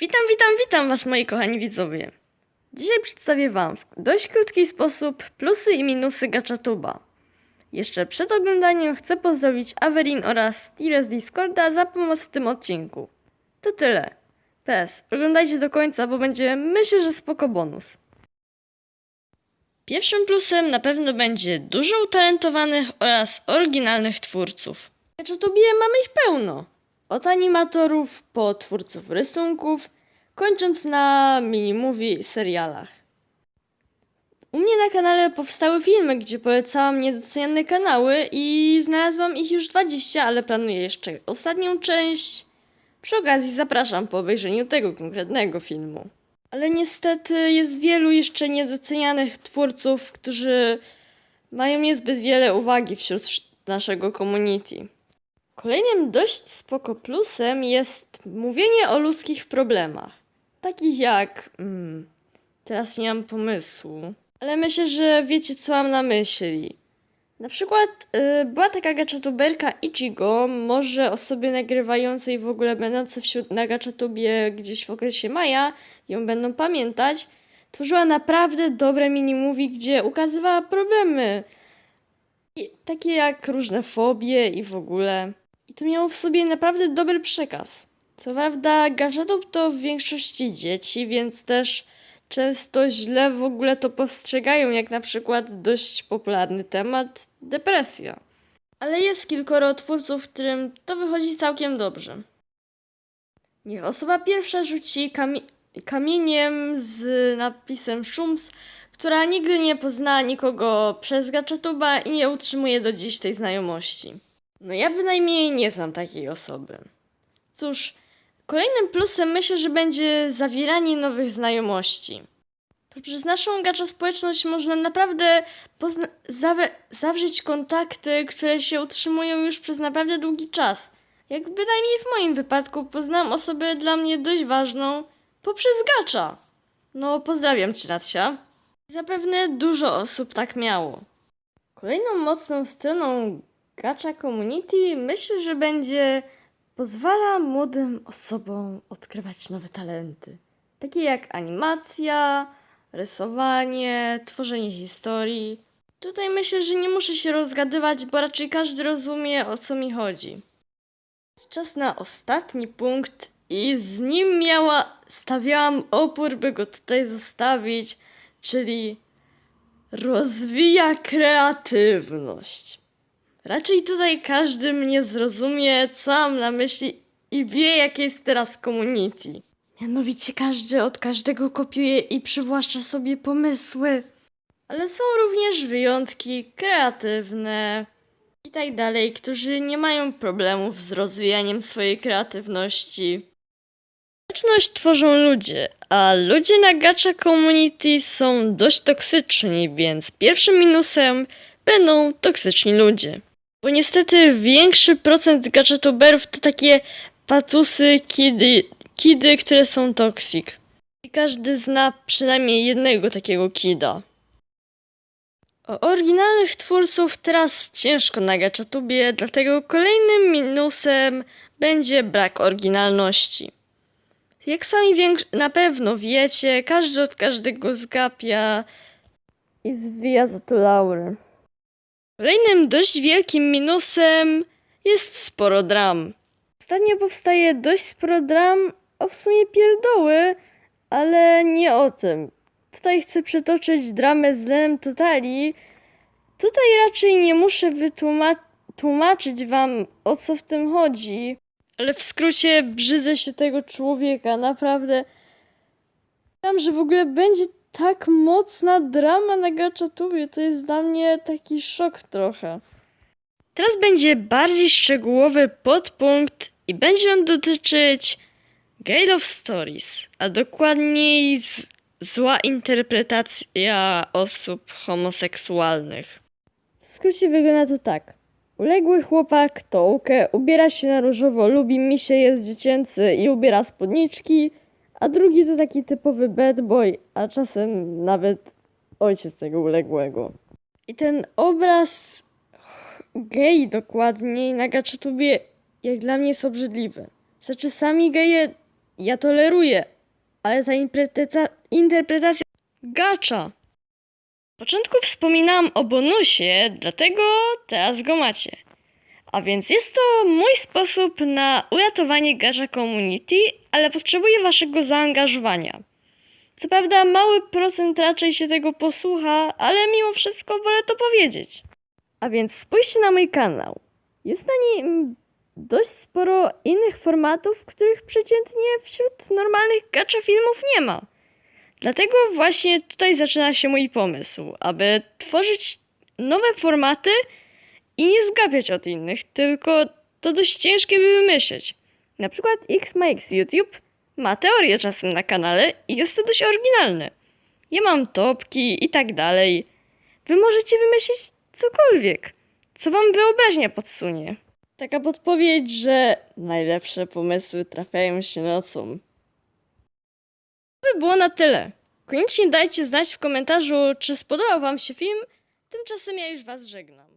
Witam, witam, witam Was, moi kochani widzowie. Dzisiaj przedstawię Wam w dość krótki sposób plusy i minusy Gaczatuba. Jeszcze przed oglądaniem chcę pozdrowić Averin oraz Stile z Discorda za pomoc w tym odcinku. To tyle. PS, oglądajcie do końca, bo będzie myślę, że spoko bonus. Pierwszym plusem na pewno będzie dużo utalentowanych oraz oryginalnych twórców. Gaczatubie mamy ich pełno. Od animatorów po twórców rysunków, kończąc na mini-movie serialach. U mnie na kanale powstały filmy, gdzie polecałam niedoceniane kanały i znalazłam ich już 20, ale planuję jeszcze ostatnią część. Przy okazji zapraszam po obejrzeniu tego konkretnego filmu. Ale niestety jest wielu jeszcze niedocenianych twórców, którzy mają niezbyt wiele uwagi wśród naszego community. Kolejnym dość spoko plusem jest mówienie o ludzkich problemach. Takich jak. Mm, teraz nie mam pomysłu, ale myślę, że wiecie, co mam na myśli. Na przykład y, była taka gaczatuberka Ichigo, może osobie nagrywającej w ogóle będące wśród na gaczatubie gdzieś w okresie maja, ją będą pamiętać, tworzyła naprawdę dobre mini-movie, gdzie ukazywała problemy. I, takie jak różne fobie i w ogóle. I to miało w sobie naprawdę dobry przekaz. Co prawda, gadżetów to w większości dzieci, więc też często źle w ogóle to postrzegają, jak na przykład dość popularny temat depresja. Ale jest kilkoro twórców, którym to wychodzi całkiem dobrze. Niech osoba pierwsza rzuci kami- kamieniem z napisem Szums, która nigdy nie poznała nikogo przez Gaczatuba i nie utrzymuje do dziś tej znajomości. No ja bynajmniej nie znam takiej osoby. Cóż, kolejnym plusem myślę, że będzie zawieranie nowych znajomości. Poprzez naszą gacza społeczność można naprawdę pozna- zawrzeć kontakty, które się utrzymują już przez naprawdę długi czas. Jak bynajmniej w moim wypadku poznałam osobę dla mnie dość ważną poprzez gacza. No, pozdrawiam cię, Nadsia. Zapewne dużo osób tak miało. Kolejną mocną stroną Gacha Community myślę, że będzie pozwala młodym osobom odkrywać nowe talenty. Takie jak animacja, rysowanie, tworzenie historii. Tutaj myślę, że nie muszę się rozgadywać, bo raczej każdy rozumie o co mi chodzi. Czas na ostatni punkt i z nim miała, stawiałam opór, by go tutaj zostawić, czyli rozwija kreatywność. Raczej tutaj każdy mnie zrozumie, co mam na myśli i wie, jakie jest teraz community. Mianowicie każdy od każdego kopiuje i przywłaszcza sobie pomysły. Ale są również wyjątki kreatywne i tak dalej, którzy nie mają problemów z rozwijaniem swojej kreatywności. Społeczność tworzą ludzie, a ludzie na gacha community są dość toksyczni, więc pierwszym minusem będą toksyczni ludzie. Bo niestety większy procent gadżetoberów to takie patusy, kidy, kidy, które są toksik. I każdy zna przynajmniej jednego takiego kida. O oryginalnych twórców teraz ciężko na gaczatubie, dlatego kolejnym minusem będzie brak oryginalności. Jak sami na pewno wiecie, każdy od każdego zgapia i zwija za to laury. Kolejnym dość wielkim minusem jest sporo dram. Ostatnio powstaje dość sporo dram, o w sumie pierdoły, ale nie o tym. Tutaj chcę przetoczyć dramę z Lenem Totali. Tutaj raczej nie muszę wytłumaczyć wam o co w tym chodzi. Ale w skrócie brzydzę się tego człowieka, naprawdę. Wiem, że w ogóle będzie tak mocna drama na Gaczatubie. To jest dla mnie taki szok trochę. Teraz będzie bardziej szczegółowy podpunkt i będzie on dotyczyć Gay Love Stories, a dokładniej zła interpretacja osób homoseksualnych. W skrócie wygląda to tak. Uległy chłopak, Tołkę, ubiera się na różowo, lubi misie, jest dziecięcy i ubiera spódniczki, a drugi to taki typowy bad boy, a czasem nawet ojciec tego uległego. I ten obraz gej dokładniej na gaczatubie jak dla mnie jest obrzydliwy. Znaczy sami geje ja toleruję, ale ta interpretacja, interpretacja gacza. Na początku wspominałam o bonusie, dlatego teraz go macie. A więc jest to mój sposób na uratowanie gacza community, ale potrzebuję waszego zaangażowania. Co prawda mały procent raczej się tego posłucha, ale mimo wszystko wolę to powiedzieć. A więc spójrzcie na mój kanał. Jest na nim dość sporo innych formatów, których przeciętnie wśród normalnych gacza filmów nie ma. Dlatego właśnie tutaj zaczyna się mój pomysł, aby tworzyć nowe formaty i nie zgapiać od innych, tylko to dość ciężkie by wymyśleć. Na przykład XMX YouTube ma teorię czasem na kanale i jest to dość oryginalne. Ja mam topki i tak dalej. Wy możecie wymyślić cokolwiek, co wam wyobraźnia podsunie. Taka podpowiedź, że najlepsze pomysły trafiają się nocą. To by było na tyle. Koniecznie dajcie znać w komentarzu, czy spodobał wam się film. Tymczasem ja już was żegnam.